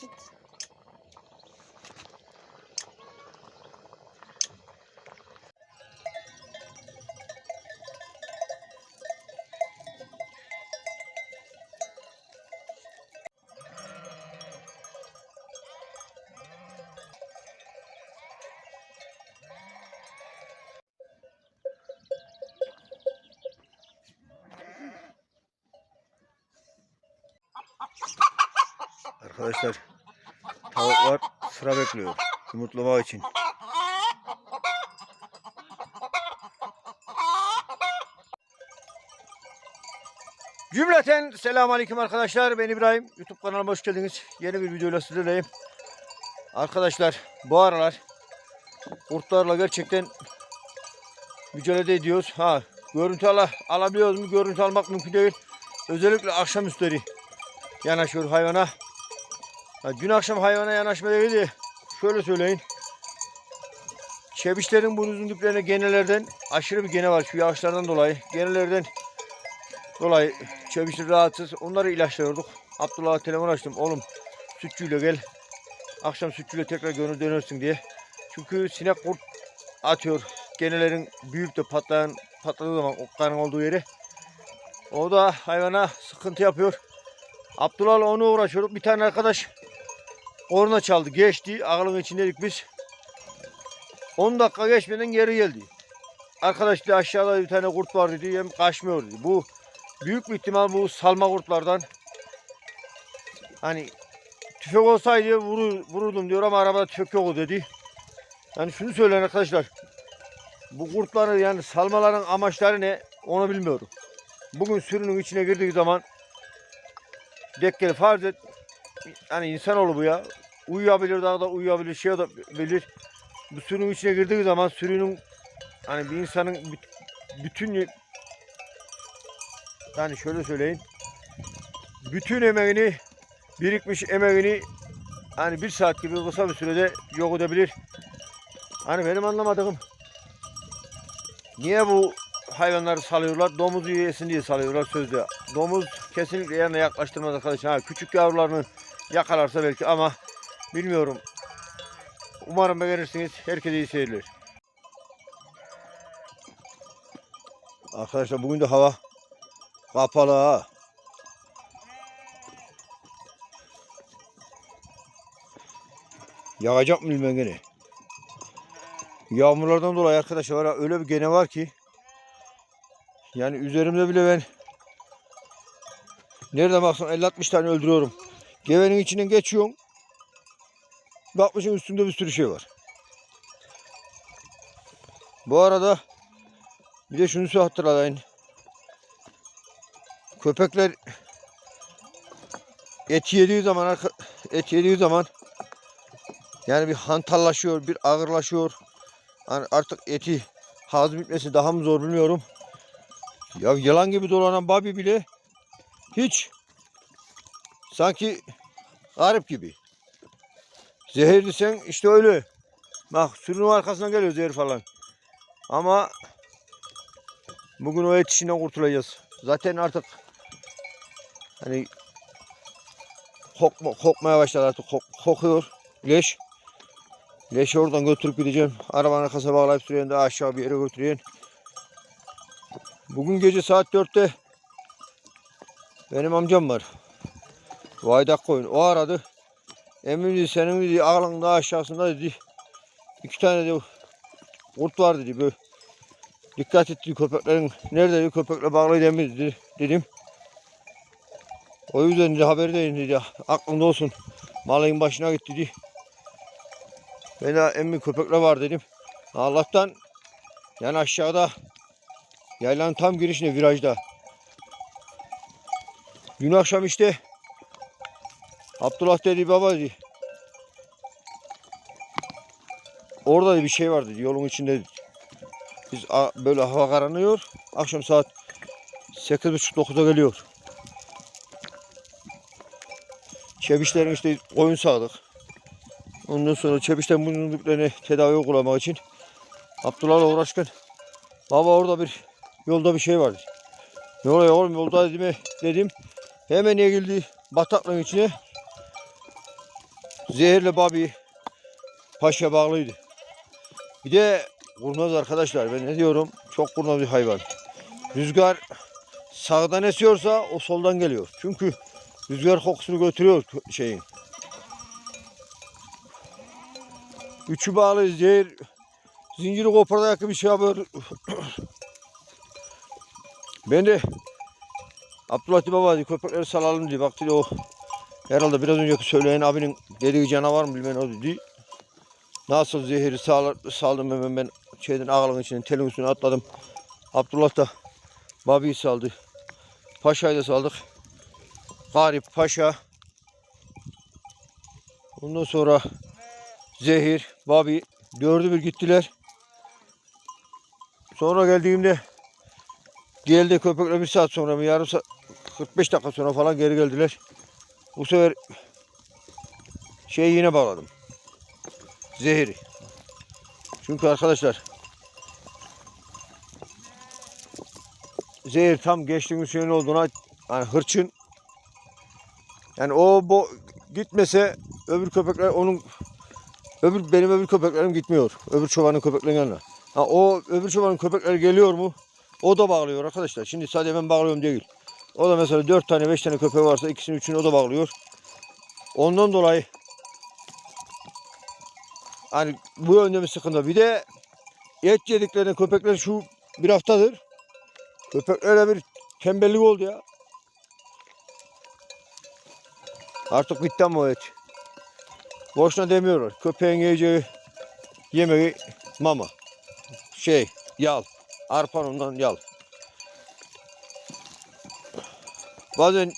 Çıt. Arkadaşlar tavuklar sıra bekliyor yumurtlamak için. Cümleten selamun aleyküm arkadaşlar. Ben İbrahim. YouTube kanalıma hoş geldiniz. Yeni bir videoyla sizlerleyim. Arkadaşlar bu aralar kurtlarla gerçekten mücadele ediyoruz. Ha görüntü ala, alabiliyoruz mu? Görüntü almak mümkün değil. Özellikle akşamüstleri yanaşıyor hayvana. Dün akşam hayvana yanaşma değildi. Şöyle söyleyin. Çebişlerin burnunun diplerine genelerden aşırı bir gene var şu yağışlardan dolayı. Genelerden dolayı çebişler rahatsız. Onları ilaçlıyorduk. Abdullah'a telefon açtım. Oğlum sütçüyle gel. Akşam sütçüyle tekrar gönül dönersin diye. Çünkü sinek kurt atıyor. Genelerin büyük de patlayan patladığı zaman o kanın olduğu yere. O da hayvana sıkıntı yapıyor. Abdullah'la onu uğraşıyorduk. Bir tane arkadaş korna çaldı. Geçti. Ağılın içindeydik biz. 10 dakika geçmeden geri geldi. Arkadaş dedi aşağıda bir tane kurt var dedi. Hem kaçmıyor dedi. Bu büyük bir ihtimal bu salma kurtlardan. Hani tüfek olsaydı vurur, vururdum diyor ama arabada tüfek yok dedi. Yani şunu söyleyin arkadaşlar. Bu kurtları yani salmaların amaçları ne onu bilmiyorum. Bugün sürünün içine girdiği zaman Dekkeli farz et. Yani insanoğlu bu ya. Uyuyabilir daha da uyuyabilir şey da bilir. Bu sürünün içine girdiği zaman sürünün hani bir insanın büt- bütün yani şöyle söyleyin. Bütün emeğini birikmiş emeğini hani bir saat gibi kısa bir sürede yok edebilir. Hani benim anlamadığım niye bu hayvanları salıyorlar? Domuz yesin diye salıyorlar sözde. Domuz kesinlikle yanına yaklaştırmaz arkadaşlar. Küçük yavrularını yakalarsa belki ama bilmiyorum. Umarım beğenirsiniz. Herkese iyi seyirler. Arkadaşlar bugün de hava kapalı ha. Yağacak mı bilmem gene. Yağmurlardan dolayı arkadaşlar öyle bir gene var ki yani üzerimde bile ben nerede baksan 50-60 tane öldürüyorum. Gevenin içinden geçiyorum. Bakmışım üstünde bir sürü şey var. Bu arada bir de şunu hatırlayın. Köpekler et yediği zaman et yediği zaman yani bir hantallaşıyor, bir ağırlaşıyor. Hani artık eti hazmetmesi daha mı zor bilmiyorum. Ya yılan gibi dolanan babi bile hiç sanki garip gibi. Zehir desen işte öyle. Bak sürünün arkasından geliyor zehir falan. Ama bugün o et kurtulacağız. Zaten artık hani kokma, kokmaya başladı artık kok, kokuyor leş. Leşi oradan götürüp gideceğim. Arabanın arkasına bağlayıp sürüyen de aşağı bir yere götüreyim. Bugün gece saat 4'te benim amcam var. Vaydak koyun. O aradı. Emin dedi senin dedi ağlanın daha aşağısında dedi. iki tane de kurt var dedi. Böyle. Dikkat et dedi köpeklerin. Nerede dedi köpekle bağlıydı emin dedi. Dedim. O yüzden dedi haberdeyim dedi. Aklında olsun. Malın başına git dedi. Ben de emmi köpekle var dedim. Allah'tan yani aşağıda Yaylanın tam girişinde virajda. Dün akşam işte Abdullah dedi baba dedi. Orada da bir şey var yolun içinde. Biz böyle hava karanıyor. Akşam saat 8.30-9'da geliyor. Çebişlerin işte koyun sağdık. Ondan sonra çebişten bulunduklarını tedavi uygulamak için Abdullah'la uğraşırken baba orada bir Yolda bir şey vardı. Ne oluyor oğlum yolda dedim, dedim. Hemen eğildi bataklığın içine. Zehirli babi paşa bağlıydı. Bir de kurnaz arkadaşlar ben ne diyorum çok kurnaz bir hayvan. Rüzgar sağdan esiyorsa o soldan geliyor. Çünkü rüzgar kokusunu götürüyor şeyin. Üçü bağlı zehir zinciri koparda yakın bir şey yapıyor. ben de Abdülhatif Baba köpekleri salalım diye baktı o herhalde biraz önceki söyleyen abinin dediği canavar mı bilmem o dedi. Nasıl zehiri sağlar, saldım hemen ben şeyden ağalın içine telin üstüne atladım. Abdullah da Babi'yi saldı. Paşa'yı da saldık. Garip Paşa. Ondan sonra Zehir, Babi dördü bir gittiler. Sonra geldiğimde geldi köpekler bir saat sonra mı yarım saat 45 dakika sonra falan geri geldiler. Bu sefer şeyi yine bağladım. Zehiri. Çünkü arkadaşlar zehir tam geçtiğimiz şeyin olduğuna hani hırçın yani o bu gitmese öbür köpekler onun öbür benim öbür köpeklerim gitmiyor. Öbür çobanın köpeklerinin yanına. Ha, o öbür çobanın köpekleri geliyor mu? O da bağlıyor arkadaşlar. Şimdi sadece ben bağlıyorum değil. O da mesela 4 tane 5 tane köpeği varsa ikisini üçünü o da bağlıyor. Ondan dolayı hani bu yönde sıkıntı. Bir de et yediklerine köpekler şu bir haftadır köpeklere bir tembellik oldu ya. Artık bitti ama o et. Boşuna demiyorlar. Köpeğin yiyeceği yemeği mama. Şey yal. Arpan ondan yal. Bazen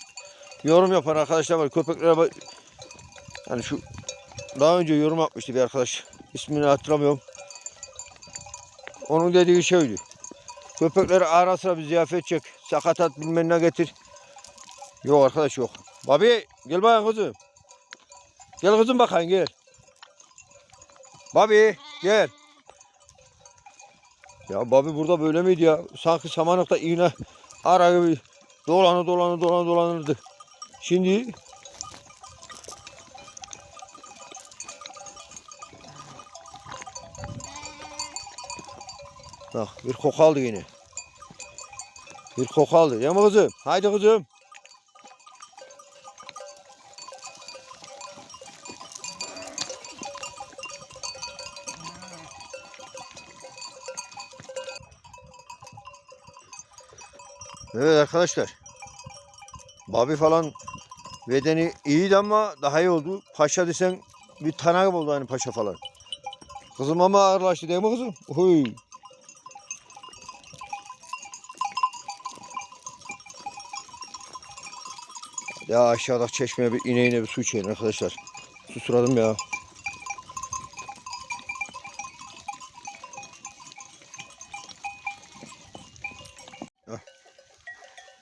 yorum yapan arkadaşlar var. Köpeklere bak- yani şu daha önce yorum yapmıştı bir arkadaş. İsmini hatırlamıyorum. Onun dediği şeydi. Köpekleri ara sıra bir ziyafet çek. Sakatat bilmem ne getir. Yok arkadaş yok. Babi gel bakayım kızım. Gel kızım bakayım gel. Babi gel. Ya Babi burada böyle miydi ya? Sanki samanlıkta iğne ara gibi dolanı dolanı dolanı dolanırdı. Şimdi Bak bir koku yine. Bir koku aldı. Ya mı kızım? Haydi kızım. Evet arkadaşlar. Babi falan bedeni iyiydi ama daha iyi oldu. Paşa desen bir tane oldu hani paşa falan. Kızım ama ağırlaştı değil mi kızım? Huy. Ya aşağıda çeşmeye bir ineğine bir su içelim arkadaşlar. Susuradım ya.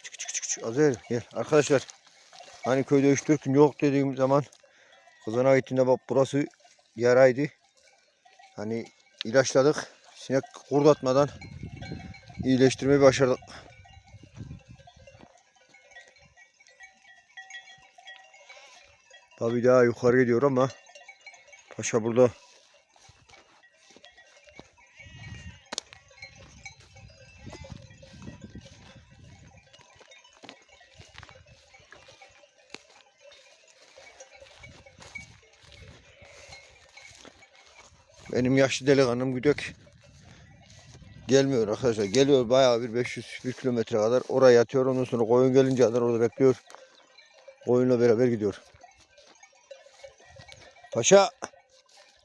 Çık çık çık çık. Azer gel arkadaşlar. Hani köyde 3-4 gün yok dediğim zaman kızına gittiğinde bak burası yaraydı. Hani ilaçladık. Sinek kurdatmadan iyileştirmeyi başardık. Tabii daha yukarı gidiyor ama Paşa burada Benim yaşlı delikanlım güdük. Gelmiyor arkadaşlar. Geliyor bayağı bir 500 bir kilometre kadar. Oraya yatıyor. Ondan sonra koyun gelince kadar orada bekliyor. Koyunla beraber gidiyor. Paşa.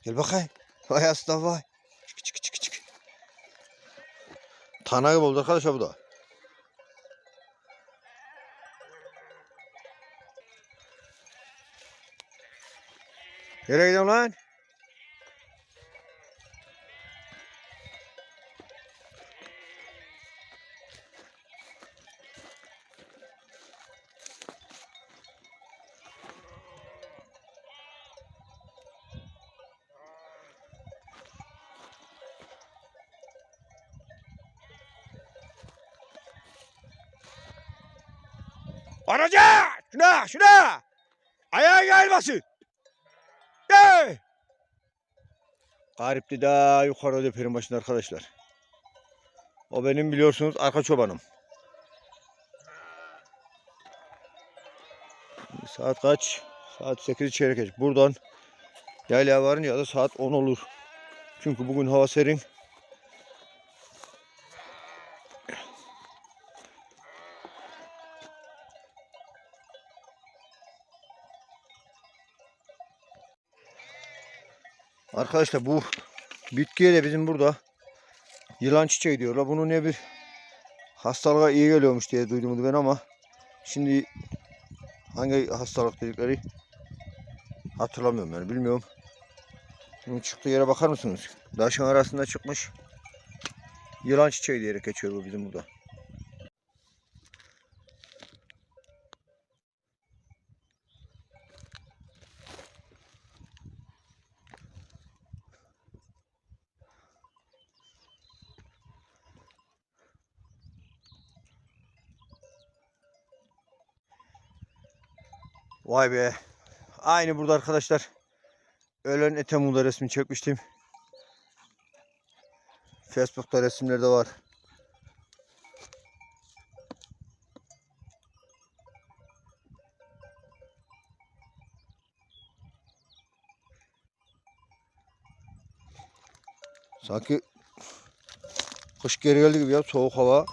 Gel bakayım. Vay aslan vay. Çık çık çık çık. Tana gibi oldu arkadaşlar bu da. Nereye gidiyorsun lan? Araca! Şuna! Şuna! Ayağa gelmesin! Hey! Garipti daha yukarıda deperin başında arkadaşlar. O benim biliyorsunuz arka çobanım. Saat kaç? Saat 8 çeyrek geç. Buradan yaylaya varınca da saat 10 olur. Çünkü bugün hava serin. Arkadaşlar bu bitkiye de bizim burada yılan çiçeği diyorlar. Bunu ne bir hastalığa iyi geliyormuş diye duydum ben ama şimdi hangi hastalık dedikleri hatırlamıyorum yani bilmiyorum. Bunun çıktığı yere bakar mısınız? Daşın arasında çıkmış. Yılan çiçeği diyerek geçiyor bu bizim burada. Vay be. Aynı burada arkadaşlar. Ölen Etemul'da resmi çekmiştim. Facebook'ta resimleri de var. Sanki kış geri geldi gibi ya soğuk hava.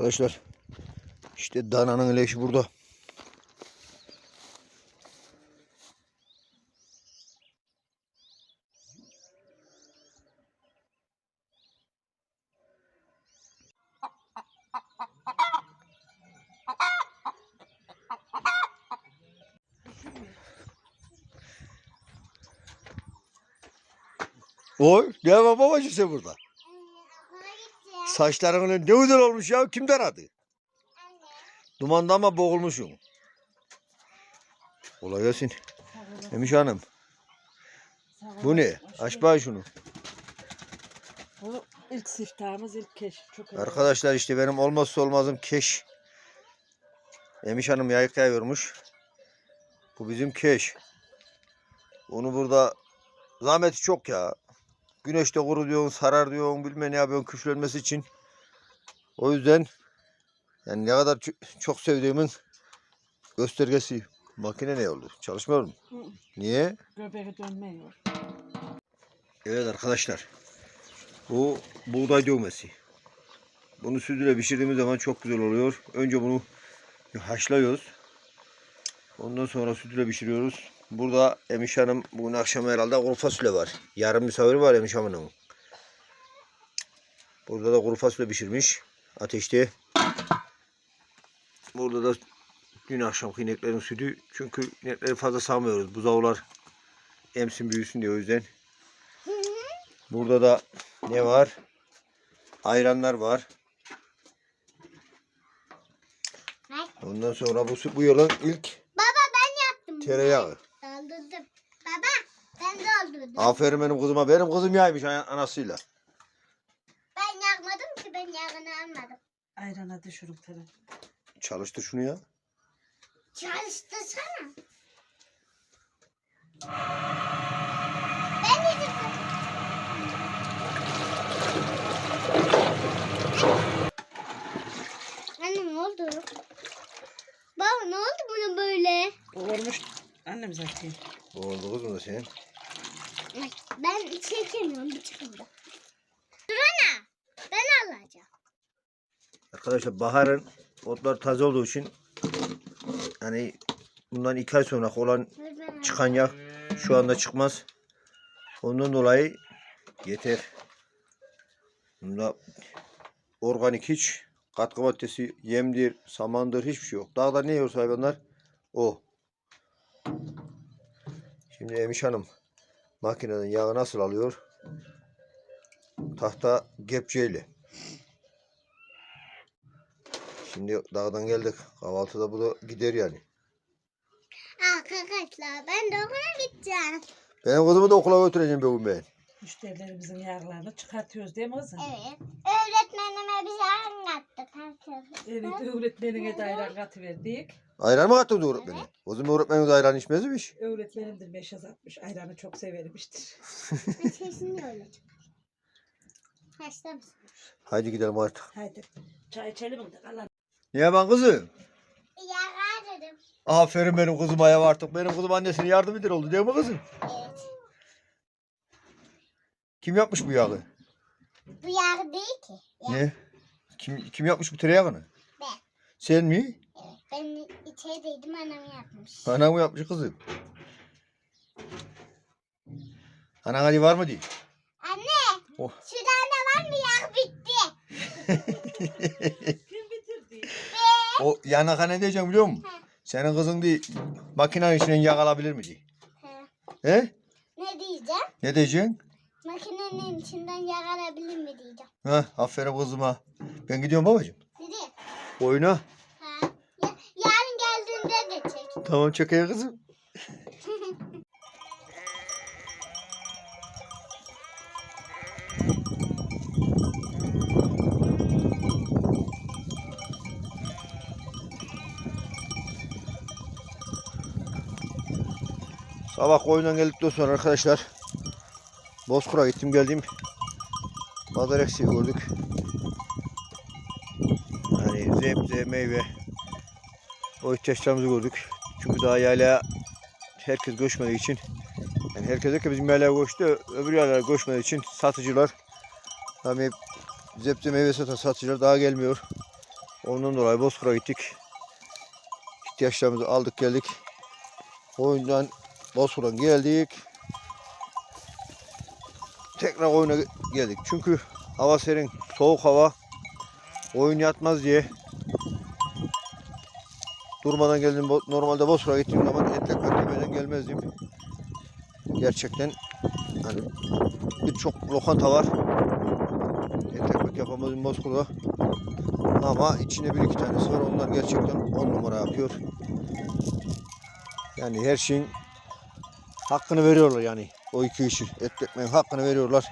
Arkadaşlar işte dananın leşi burada. Oy, ne var babacı sen burada? Saçların ne güzel olmuş ya. Kim aradı? Dumanda ama boğulmuşum. Kolay gelsin. Emiş Hanım. Bu ne? Aç bana şunu. Bu ilk siftahımız ilk keş. Çok önemli. Arkadaşlar işte benim olmazsa olmazım keş. Emiş Hanım yayık yayıyormuş. Bu bizim keş. Onu burada zahmeti çok ya. Güneşte kuru diyorsun, sarar diyorsun, bilmem ne yapıyorsun küflenmesi için. O yüzden yani ne kadar ço- çok sevdiğimin göstergesi. Makine ne oldu? Çalışmıyor mu? Hı. Niye? Göbeği dönmüyor. Evet arkadaşlar. Bu buğday dövmesi. Bunu sütüyle pişirdiğimiz zaman çok güzel oluyor. Önce bunu haşlıyoruz. Ondan sonra sütüyle pişiriyoruz. Burada Emiş Hanım bugün akşam herhalde kuru fasulye var. Yarın misafir var Emiş Hanım'ın. Burada da kuru fasulye pişirmiş. Ateşte. Burada da dün akşamki ineklerin sütü. Çünkü inekleri fazla sağmıyoruz. Buzağlar emsin büyüsün diye o yüzden. Burada da ne var? Ayranlar var. Ondan sonra bu, bu yılın ilk Yaptım. tereyağı kırdı. Aferin benim kızıma. Benim kızım yaymış anasıyla. Ben yakmadım ki ben yağını almadım. Ayrana düşürüm tabii. Çalıştır şunu ya. Çalıştırsana. Ben yedim. Anne ne oldu? Baba ne oldu buna böyle? Olmuş. Annem zaten. Boğuldu kızım da senin. Ben çekemiyorum bir çıkımda. Dur ana. Ben alacağım. Arkadaşlar baharın otlar taze olduğu için hani bundan iki ay sonra olan çıkan yağ şu anda çıkmaz. Ondan dolayı yeter. Bunda organik hiç katkı maddesi, yemdir, samandır hiçbir şey yok. Dağda ne yiyor hayvanlar? O. Şimdi Emiş Hanım makineden yağı nasıl alıyor? Tahta kepçeyle. Şimdi dağdan geldik. Kahvaltıda bu da gider yani. Arkadaşlar ben de okula gideceğim. Benim kızımı da okula götüreceğim bugün ben. Müşterilerimizin yağlarını çıkartıyoruz değil mi kızım? Evet. Öğretmenime bize anlattık herkes. Evet, öğretmenine de ayran katıverdik. Ayran mı kattı öğretmeni? O zaman öğretmenimiz ayran içmezmiş. Öğretmenimdir beş atmış. Ayranı çok severmiştir. Sesini öyle mısın? Haydi gidelim artık. Haydi çay içelim mi? Kalan. Niye ben kızım? Yara dedim. Aferin benim kızıma ya artık. Benim kızım annesine yardım eder oldu değil mi kızım? Evet. Kim yapmış bu yağı? Bu yağ değil ki. Ya, Ne? Kim kim yapmış bu tereyağını? Ben. Sen mi? Evet. Ben içerideydim annem yapmış. Anam mı yapmış kızım? Anan hadi var mı diye. Anne. Oh. Şu tane var mı yağ bitti. Kim bitirdi? O yanaka ne diyeceğim biliyor musun? He. Senin kızın bir makinenin içinden yağ alabilir mi diye. He. He? Ne diyeceğim? Ne diyeceksin? Makinenin içinden yağ alabilir mi diyeceğim. Ha, aferin kızıma. Ben gidiyorum babacığım. Nereye? Oyuna. Ha. Ya, yarın geldiğinde de çek. Tamam çekeyim kızım. Sabah oyundan geldikten sonra arkadaşlar Bozkır'a gittim geldim. Pazar eksiği gördük. Yani zebze, meyve, o ihtiyaçlarımızı gördük. Çünkü daha yayla herkes göçmediği için yani herkes de bizim yaylaya göçtü. Öbür yerlere göçmediği için satıcılar hani zebze meyve satan satıcılar daha gelmiyor. Ondan dolayı Bozkır'a gittik. İhtiyaçlarımızı aldık geldik. Oyundan Bozkır'a geldik. Tekrar oyuna geldik. Çünkü hava serin, soğuk hava. Oyun yatmaz diye durmadan geldim. Normalde Bozkır'a gittiğim zaman et ekmek yemeden gelmezdim. Gerçekten hani birçok lokanta var. Et ekmek yapamadım Bozkır'da. Ama içinde bir iki tanesi var. Onlar gerçekten on numara yapıyor. Yani her şeyin hakkını veriyorlar yani. O iki işi. Et ekmeğin hakkını veriyorlar.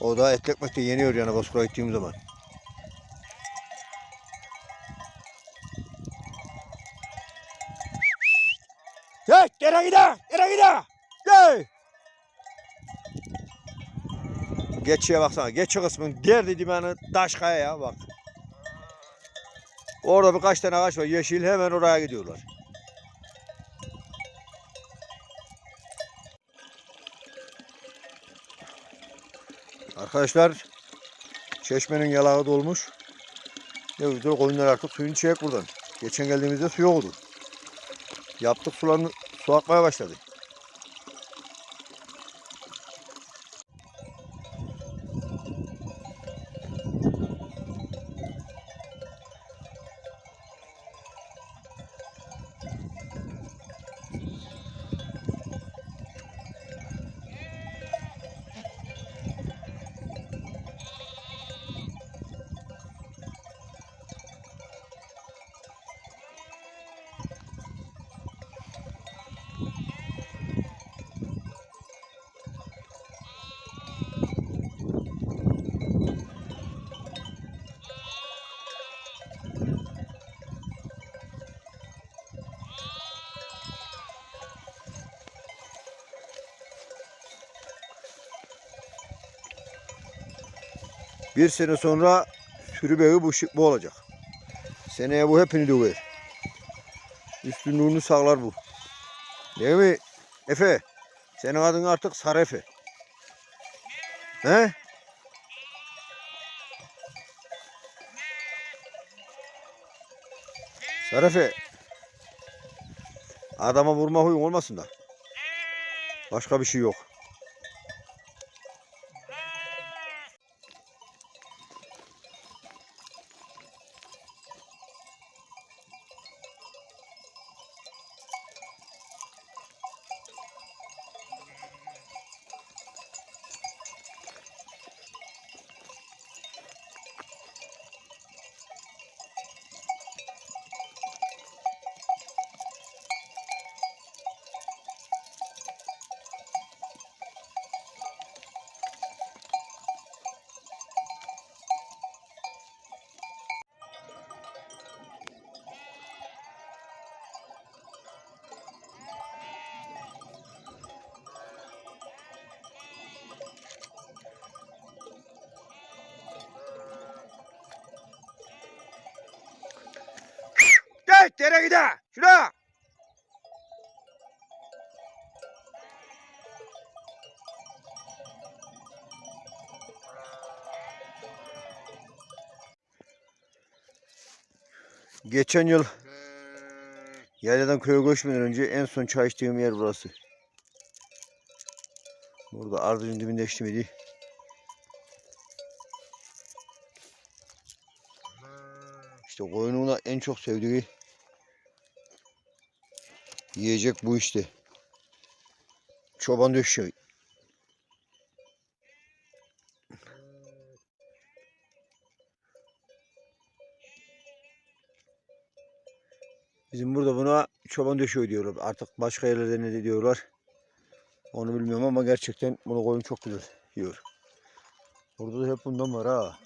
O da et ekmek de yeniyor yani Bozkır'a gittiğim zaman. Hey, geri gide, geri gide. Hey. Geçiye baksana, geçi kısmın derdi dimanı taş kaya ya bak. Orada birkaç tane ağaç var yeşil hemen oraya gidiyorlar. Arkadaşlar çeşmenin yalağı dolmuş. Ne güzel koyunlar artık suyunu çek buradan. Geçen geldiğimizde su yoktu. Yaptık sularını su akmaya başladı. Bir sene sonra sürü beyi bu, bu olacak. Seneye bu hepini döver. Üstünlüğünü sağlar bu. Değil mi? Efe. Senin adın artık Sarı Efe. He? Sarı Efe. Adama vurma huyun olmasın da. Başka bir şey yok. Dere gide. Şuna. Geçen yıl yayladan köye göçmeden önce en son çay içtiğim yer burası. Burada ardının dibinde içtim idi. İşte koyununa en çok sevdiği yiyecek bu işte. Çoban döşeği. Bizim burada buna çoban döşeği diyorlar. Artık başka yerlerde ne diyorlar. Onu bilmiyorum ama gerçekten bunu koyun çok güzel yiyor. Burada da hep bundan var ha.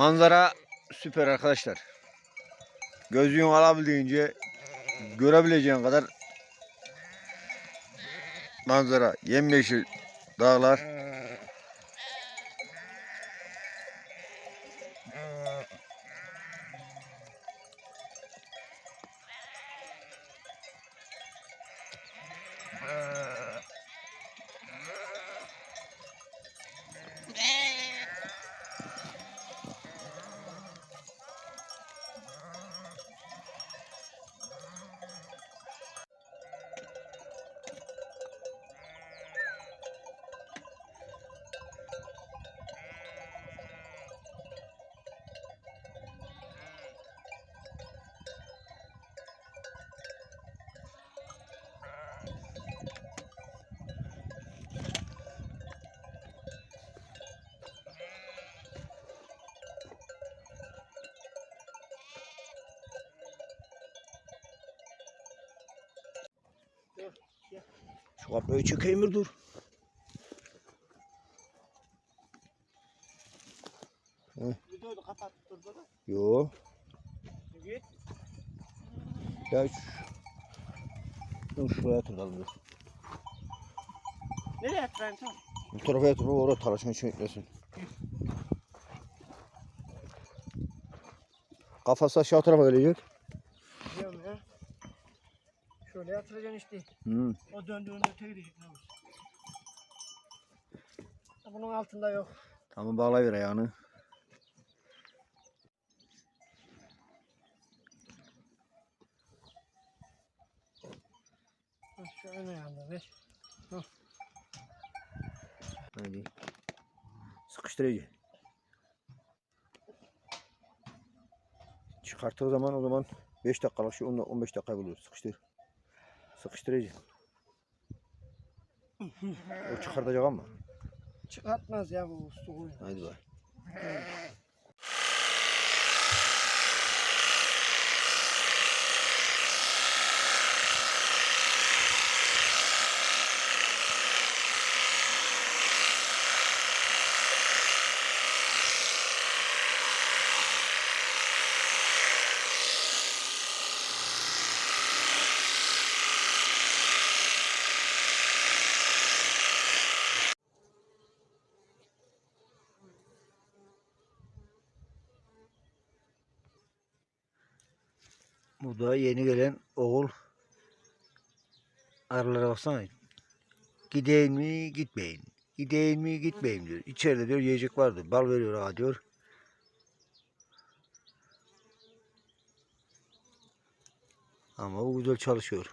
Manzara süper arkadaşlar. Gözlüğün alabildiğince görebileceğin kadar manzara. Yemyeşil dağlar. Şu kapıyı çekeyim mi dur. Videoyu. Yo. Git. Ya şu... Dur şuraya yatıralım dur. Nereye atlayayım tamam. Bu tarafa yatırıp orada talaşın içine gitmesin. Kafası aşağı tarafa. Biliyorum ya. Şöyle yatıracaksın işte. Hmm. O döndüğünde öte gidecek ne olur. Bunun altında yok. Tamam bağlayıver ayağını. Hah, Şu ön ayağında ver. Hadi. Sıkıştır iyice. Çıkarttığı zaman o zaman 5 dakikalık 10 15 dakika buluyor. Sıkıştır. Sıkıştır iyice. o çıkartacak ama. Çıkartmaz ya bu su. Haydi bak. Bu da yeni gelen oğul. Arılara baksana. Gideyim mi gitmeyin. Gideyim mi gitmeyeyim diyor. İçeride diyor yiyecek vardı. Bal veriyor ha diyor. Ama o güzel çalışıyor.